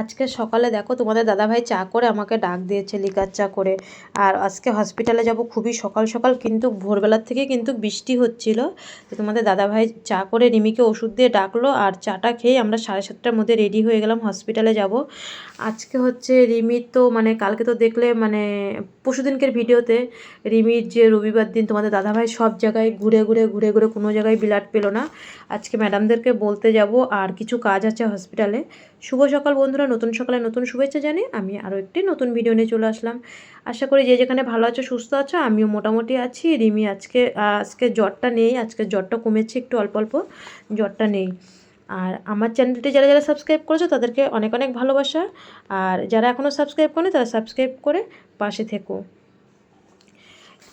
আজকে সকালে দেখো তোমাদের দাদাভাই চা করে আমাকে ডাক দিয়েছে, লিকার চা করে। আর আজকে হসপিটালে যাব খুবই সকাল সকাল, কিন্তু ভোরবেলার থেকে কিন্তু বৃষ্টি হচ্ছিল। তো তোমাদের দাদাভাই চা করে রিমিকে ওষুধ দিয়ে ডাকলো আর চাটা খেয়ে আমরা সাড়ে সাতটার মধ্যে রেডি হয়ে গেলাম হসপিটালে যাব। আজকে হচ্ছে রিমির তো মানে কালকে তো দেখলে মানে পরশুদিনকের ভিডিওতে রিমির যে রবিবার দিন, তোমাদের দাদাভাই সব জায়গায় ঘুরে ঘুরে ঘুরে ঘুরে কোনো জায়গায় ব্লাড পেল না। আজকে ম্যাডামদেরকে বলতে যাব আর কিছু কাজ আছে হসপিটালে শুভ সকাল বন্ধুরা, নতুন সকালে নতুন শুভেচ্ছা জানি আমি আরও একটি নতুন ভিডিও নিয়ে চলে আসলাম। আশা করি যে যেখানে ভালো আছো, সুস্থ আছো, আমিও মোটামুটি আছি। রিমি আজকে আজকে জ্বরটা নেই, আজকে জ্বরটা কমেছে একটু অল্প অল্প, জ্বরটা নেই। আর আমার চ্যানেলটি যারা যারা সাবস্ক্রাইব করেছ, তাদেরকে অনেক অনেক ভালোবাসা। আর যারা এখনও সাবস্ক্রাইব করেনি, তারা সাবস্ক্রাইব করে পাশে থেকো।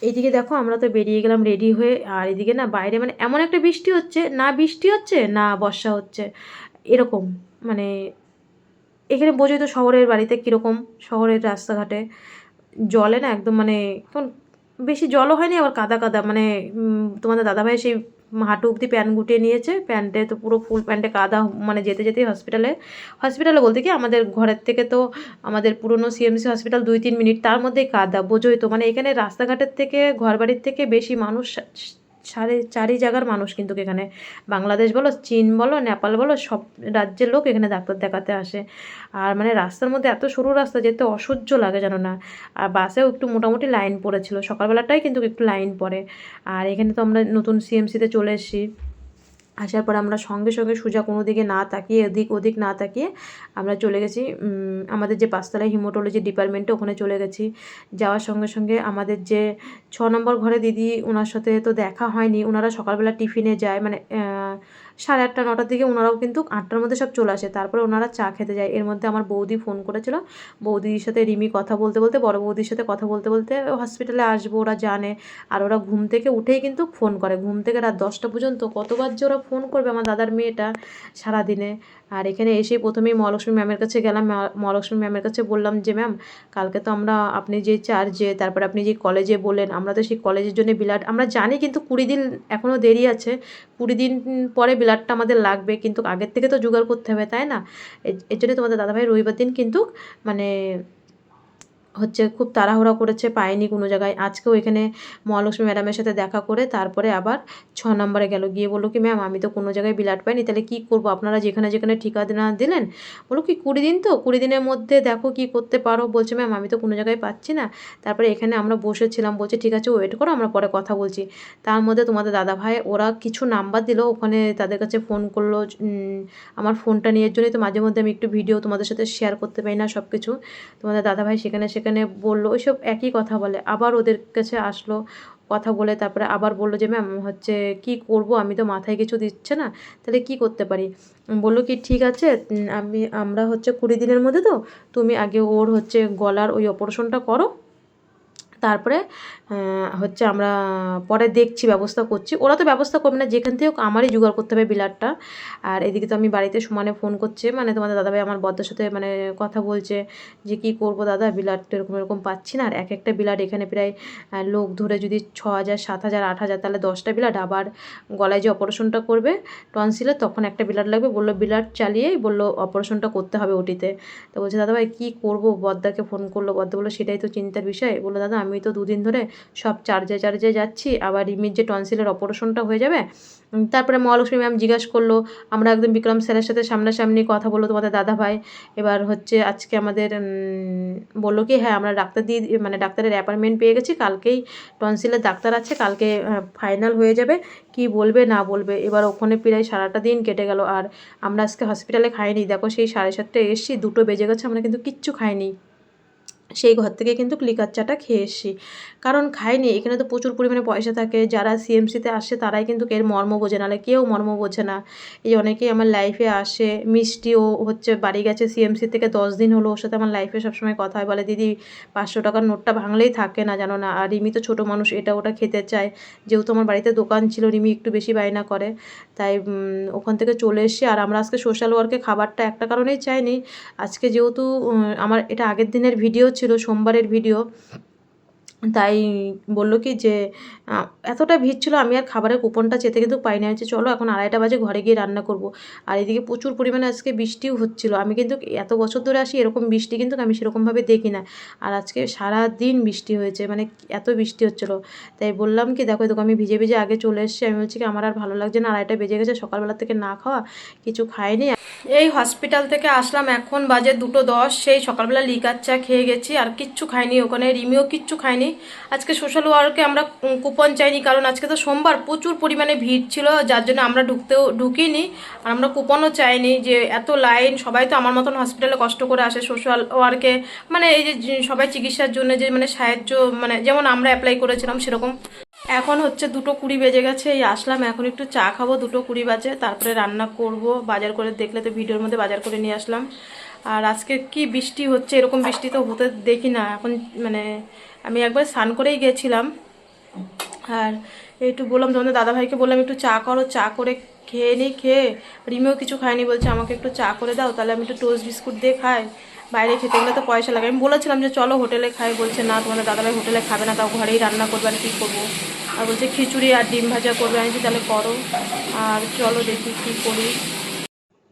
এইদিকে দেখো, আমরা তো বেরিয়ে গেলাম রেডি হয়ে। আর এদিকে না, বাইরে মানে এমন একটা বৃষ্টি হচ্ছে, না বৃষ্টি হচ্ছে, না বর্ষা হচ্ছে। এরকম মানে এখানে বোঝোই তো শহরের বাড়িতে কীরকম শহরের রাস্তাঘাটে। জলে না একদম মানে কেমন বেশি জলও হয়নি, আবার কাদা কাদা। মানে তোমাদের দাদাভাই সেই হাঁটু অব্দি প্যান্ট গুটিয়ে নিয়েছে। প্যান্টে তো পুরো ফুল প্যান্টে কাদা মানে যেতে যেতেই হসপিটালে হসপিটালে বলতে কি, আমাদের ঘরের থেকে তো আমাদের পুরনো সিএমসি হসপিটাল দুই তিন মিনিট, তার মধ্যেই কাদা, বোঝোই তো। মানে এখানে রাস্তাঘাটের থেকে, ঘরবাড়ির থেকে বেশি মানুষ সাড়ে চারি জায়গার মানুষ কিন্তু এখানে। বাংলাদেশ বলো, চীন বলো, নেপাল বলো, সব রাজ্যের লোক এখানে ডাক্তার দেখাতে আসে। আর মানে রাস্তার মধ্যে এত সরু রাস্তা যেতে অসহ্য লাগে জানো না। আর বাসেও একটু মোটামুটি লাইন পড়েছিল। সকালবেলাটাই কিন্তু একটু লাইন পড়ে। আর এখানে তো আমরা নতুন সিএমসিতে চলে এসেছি। আসার পর আমরা সঙ্গে সঙ্গে সোজা কোনো দিকে না তাকিয়ে, এদিক ওদিক না তাকিয়ে আমরা চলে গেছি আমাদের যে পাঁচতলায় হিমোটোলজি ডিপার্টমেন্টে ওখানে চলে গেছি। যাওয়ার সঙ্গে সঙ্গে আমাদের যে ছ নম্বর ঘরে দিদি ওনার সাথে তো দেখা হয়নি ওনারা সকালবেলা টিফিনে যায় মানে সাড়ে আটটা, নটার দিকে ওনারাও কিন্তু আটটার মধ্যে সব চলে আসে। তারপরে ওনারা চা খেতে যায়। এর মধ্যে আমার বৌদি ফোন করেছিল। বৌদির সাথে রিমি কথা বলতে বলতে, বড় বৌদির সাথে কথা বলতে বলতে হসপিটালে আসব, ওরা জানে। আর ওরা ঘুম থেকে উঠেই কিন্তু ফোন করে। ঘুম থেকে রাত দশটা পর্যন্ত কতবার যে ওরা ফোন করবে আমার দাদার মেয়েটা সারাদিনে। আর এখানে এসে প্রথমেই মহালক্ষ্মী ম্যামের কাছে গেলাম। মহালক্ষ্মী ম্যামের কাছে বললাম যে, ম্যাম, কালকে তো আমরা, আপনি যে চার্জে তারপর আপনি যে কলেজে বললেন, আমরা তো সেই কলেজের জন্য বিলাট আমরা জানি কিন্তু কুড়ি দিন এখনও দেরি আছে। কুড়ি দিন পরে বিলাটটা আমাদের লাগবে, কিন্তু আগের থেকে তো জোগাড় করতে হবে, তাই না? এর জন্য তোমাদের দাদাভাই রবিবার দিন কিন্তু মানে হচ্ছে খুব তাড়াহুড়া করেছে, পায়নি কোনো জায়গায়। আজকেও এখানে মহালক্ষ্মী ম্যাডামের সাথে দেখা করে তারপরে আবার ছ নম্বরে গেল। গিয়ে বলল কি, ম্যাম, আমি তো কোনো জায়গায় বিলাট পাইনি, তাহলে কী করব? আপনারা যেখানে যেখানে ঠিকানা দিলেন? বলো কি, কুড়ি দিন তো, কুড়ি দিনের মধ্যে দেখো কি করতে পারো। বলছে, ম্যাম, আমি তো কোনো জায়গায় পাচ্ছি না। তারপরে এখানে আমরা বসেছিলাম, বলছে, ঠিক আছে ওয়েট করো, আমরা পরে কথা বলছি। তার মধ্যে তোমাদের দাদা ভাই ওরা কিছু নাম্বার দিল, ওখানে তাদের কাছে ফোন করল আমার ফোনটা নিয়ে জন্যই তো মাঝে মধ্যে আমি একটু ভিডিও তোমাদের সাথে শেয়ার করতে পারি না সব কিছু তোমাদের দাদা ভাই সেখানে সেখানে সেখানে বলল, ওইসব একই কথা বলে। আবার ওদের কাছে আসলো, কথা বলে তারপরে আবার বলল যে, ম্যাম, হচ্ছে কি করব? আমি তো মাথায় কিছু দিচ্ছে না, তাহলে কি করতে পারি? বলল কি, ঠিক আছে, আমি, আমরা হচ্ছে কুড়ি দিনের মধ্যে তো, তুমি আগে ওর হচ্ছে গলার ওই অপারেশনটা করো তারপরে হচ্ছে আমরা পরে দেখছি, ব্যবস্থা করছি। ওরা তো ব্যবস্থা করবে না, যেখান থেকে আমারই জোগাড় করতে হবে বিলারটা আর এদিকে তো আমি বাড়িতে সমানে ফোন করছে মানে তোমাদের দাদাভাই আমার বদ্দার সাথে মানে কথা বলছে যে, কি করব দাদা? বিলার তো এরকম এরকম পাচ্ছি না। আর এক একটা বিলার এখানে প্রায় লোক ধরে যদি ছ হাজার সাত হাজার আট হাজার তাহলে দশটা বিলার আবার গলায় যে অপারেশনটা করবে টনসিলে, তখন একটা বিলার লাগবে। বলল বিলার চালিয়েই বলল, অপারেশনটা করতে হবে ওটিতে। তো বলছে, দাদাভাই, কী করব? বদ্দাকে ফোন করল বদ্দা বলল, সেটাই তো চিন্তার বিষয়। বলল, দাদা আমি তো দুদিন ধরে সব চার্জে চার্জে যাচ্ছি, আবার রিমির যে টনসিলের অপারেশনটা হয়ে যাবে তারপরে মহালক্ষ্মী ম্যাম জিজ্ঞাসা করল, আমরা একদম বিক্রম স্যারের সাথে সামনাসামনি কথা বলল তোমাদের দাদা ভাই, এবার হচ্ছে আজকে আমাদের বলল কি হ্যাঁ আমরা ডাক্তার দিয়ে মানে ডাক্তারের অ্যাপয়েন্টমেন্ট পেয়ে গেছি, কালকেই টনসিলের ডাক্তার আছে, কালকে ফাইনাল হয়ে যাবে, কি বলবে, না বলবে, এবার ওখানে প্রায় সারাটা দিন কেটে গেল, আর আমরা আজকে হসপিটালে খাইনি, দেখো সেই সাড়ে সাতটায় এসছি, দুটো বেজে গেছে, আমরা কিন্তু কিচ্ছু খাইনি। সেই ঘর থেকে কিন্তু ক্লিকার চাটা খেয়ে এসছি। কারণ খাইনি এখানে তো প্রচুর পরিমাণে পয়সা থাকে। যারা সিএমসিতে আসে তারাই কিন্তু এর মর্ম বোঝে না কেউ মর্ম বোঝে না। এই অনেকেই আমার লাইফে আসে মিষ্টিও হচ্ছে বাড়ি গেছে সিএমসি থেকে দশ দিন হলো ওর সাথে আমার লাইফে সবসময় কথা হয়, বলে দিদি পাঁচশো টাকার নোটটা ভাঙলেই থাকে না জানো না। আর রিমি তো ছোটো মানুষ, এটা ওটা খেতে চায়। যেহেতু আমার বাড়িতে দোকান ছিল, রিমি একটু বেশি বায়না করে। তাই ওখান থেকে চলে এসছি। আর আমরা আজকে সোশ্যাল ওয়ার্কে খাবারটা একটা কারণেই চাইনি। আজকে যেহেতু আমার এটা আগের দিনের ভিডিও ছিল সোমবারের ভিডিও। তাই বলল কি যে এতটা ভিড় ছিল আমি আর খাবারের কুপনটা চেতে কিন্তু পাইনি। আমি বলছি, চলো এখন আড়াইটা বাজে ঘরে গিয়ে রান্না করব। আর এদিকে প্রচুর পরিমাণে আজকে বৃষ্টিও হচ্ছিল। আমি কিন্তু এত বছর ধরে আসি এরকম বৃষ্টি কিন্তু আমি সেরকমভাবে দেখি না। আর আজকে সারা দিন বৃষ্টি হয়েছে মানে এত বৃষ্টি হচ্ছিল। তাই বললাম কি দেখো দেখো আমি ভিজে ভিজে আগে চলে এসেছি। আমি বলছি কি আমার আর ভালো লাগছে না আড়াইটা বেজে গেছে সকালবেলা থেকে না খাওয়া কিছু খাইনি। এই হসপিটাল থেকে আসলাম এখন বাজে দুটো দশ। সেই সকালবেলা লিকার চা খেয়ে গেছি আর কিচ্ছু খাইনি। ওখানে রিমিও কিচ্ছু খাইনি আজকে সোশ্যাল ওয়ার্কে আমরা কুপন চাইনি, কারণ আজকে তো সোমবার প্রচুর পরিমাণে ভিড় ছিল, যার জন্য আমরা ঢুকতেও ঢুকিনি। আর আমরা কুপনও চাইনি যে এত লাইন সবাই তো আমার মতন হসপিটালে কষ্ট করে আসে সোশ্যাল ওয়ার্কে। মানে এই যে সবাই চিকিৎসার জন্য যে মানে সাহায্য মানে যেমন আমরা অ্যাপ্লাই করেছিলাম সেরকম এখন হচ্ছে দুটো কুড়ি বেজে গেছে, এই আসলাম। এখন একটু চা খাব, দুটো কুড়ি বাজে। তারপরে রান্না করব, বাজার করে দেখলে তো ভিডিওর মধ্যে বাজার করে নিয়ে আসলাম। আর আজকে কি বৃষ্টি হচ্ছে, এরকম বৃষ্টি তো হতে দেখি না। এখন মানে আমি একবার স্নান করেই গেছিলাম। আর একটু বললাম তোমাদের দাদাভাইকে, বললাম একটু চা করো, চা করে খেয়ে নিই খেয়ে রিমেও কিছু খায়নি, বলছে আমাকে একটু চা করে দাও, তাহলে আমি একটু টোস্ট বিস্কুট দিয়ে খাই। বাইরে খেতে গেলে তো পয়সা লাগে। আমি বলেছিলাম যে, চলো হোটেলে খাই। বলছে, না, তোমাদের দাদাভাই হোটেলে খাবে না, তাও ঘরেই রান্না করবে আর কী করব? আর বলছে, খিচুড়ি আর ডিম ভাজা করবে। আমি তাহলে করো। আর চলো দেখি কী করি।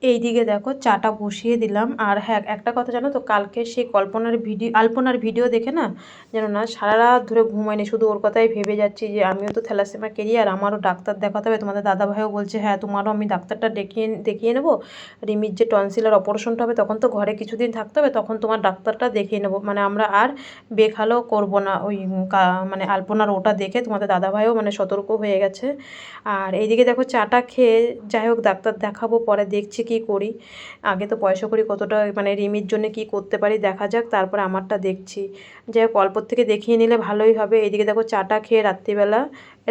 এইদিকে দেখো চাটা বসিয়ে দিলাম। আর হ্যাঁ একটা কথা জানো তো, কালকে সেই কল্পনার ভিডিও আলপনার ভিডিও দেখে না, যেন না সারা রাত ধরে ঘুমায়নি। শুধু ওর কথাই ভেবে যাচ্ছি যে আমিও তো থ্যালাসেমা কেরিয়ার আমারও ডাক্তার দেখাতে হবে। তোমাদের দাদা ভাইও বলছে হ্যাঁ তোমারও আমি ডাক্তারটা দেখিয়ে দেখিয়ে নেব। রিমির যে টনসিলের অপারেশনটা হবে, তখন তো ঘরে কিছুদিন থাকতে হবে, তখন তোমার ডাক্তারটা দেখিয়ে নেব। মানে আমরা আর বেখালো করব না ওই মানে আলপনার ওটা দেখে। তোমাদের দাদা ভাইও মানে সতর্ক হয়ে গেছে। আর এইদিকে দেখো চাটা খেয়ে, যাই হোক, ডাক্তার দেখাবো, পরে দেখছি কি করি? আগে তো পয়সা করি কতটা মানে রিমির জন্য কি করতে পারি? দেখা যাক, তারপর আমারটা দেখছি। যাই হোক, অল্পর থেকে দেখিয়ে নিলে ভালোই হবে। এদিকে দেখো চাটা খেয়ে রাত্রিবেলা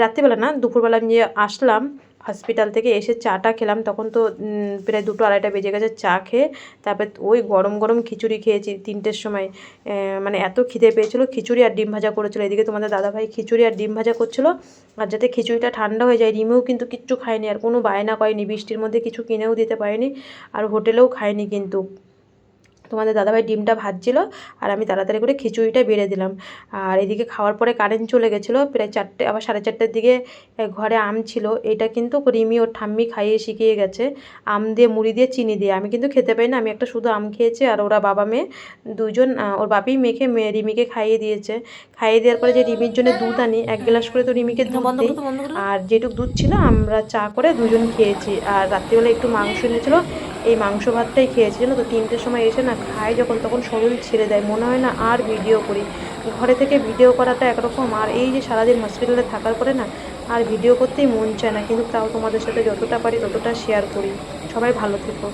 রাত্রিবেলা না, দুপুরবেলা আমি আসলাম হসপিটাল থেকে এসে চাটা খেলাম। তখন তো প্রায় দুটো আড়াইটা বেজে গেছে চা খেয়ে। তারপর ওই গরম গরম খিচুড়ি খেয়েছি তিনটের সময়। মানে এত খিদে পেয়েছিলো, খিচুড়ি আর ডিম ভাজা করেছিলো। এদিকে তোমাদের দাদাভাই খিচুড়ি আর ডিম ভাজা করছিল। আর যাতে খিচুড়িটা ঠান্ডা হয়ে যায় ডিমেও কিন্তু কিচ্ছু খায়নি। আর কোনো বায়না করেনি, বৃষ্টির মধ্যে কিছু কিনেও দিতে পারেনি। আর হোটেলেও খায়নি কিন্তু। তোমাদের দাদাভাই ডিমটা ভাজছিল আর আমি তাড়াতাড়ি করে খিচুড়িটা বেড়ে দিলাম। আর এদিকে খাওয়ার পরে কারেন্ট চলে গেছিল প্রায় চারটে আবার সাড়ে চারটের দিকে ঘরে আম ছিল। এটা কিন্তু রিমি ওর ঠাম্মি খাইয়ে শিখিয়ে গেছে। আম দিয়ে মুড়ি দিয়ে চিনি দিয়ে। আমি কিন্তু খেতে পাই না আমি একটা শুধু আম খেয়েছি আর ওরা বাবা মেয়ে দুজন ওর বাপি মেখে মেয়ে রিমিকে খাইয়ে দিয়েছে। খাইয়ে দেওয়ার পরে যে রিমির জন্য দুধ আনি এক গ্লাস করে তো রিমিকে দুধ দিই। আর যেটুক দুধ ছিল আমরা চা করে দুজন খেয়েছি। আর রাত্রিবেলা একটু মাংস এনেছিল এই মাংস ভাতটাই খেয়েছি, জানো তো? তিনটের সময় এসে না খাই যখন, তখন শরীর ছেড়ে দেয়। মনে হয় না আর ভিডিও করি। ঘরে থেকে ভিডিও করাটা একরকম। আর এই যে সারাদিন হসপিটালে থাকার পরে না, আর ভিডিও করতেই মন চায় না। কিন্তু তাও তোমাদের সাথে যতটা পারি ততটা শেয়ার করি। সবাই ভালো থেকো।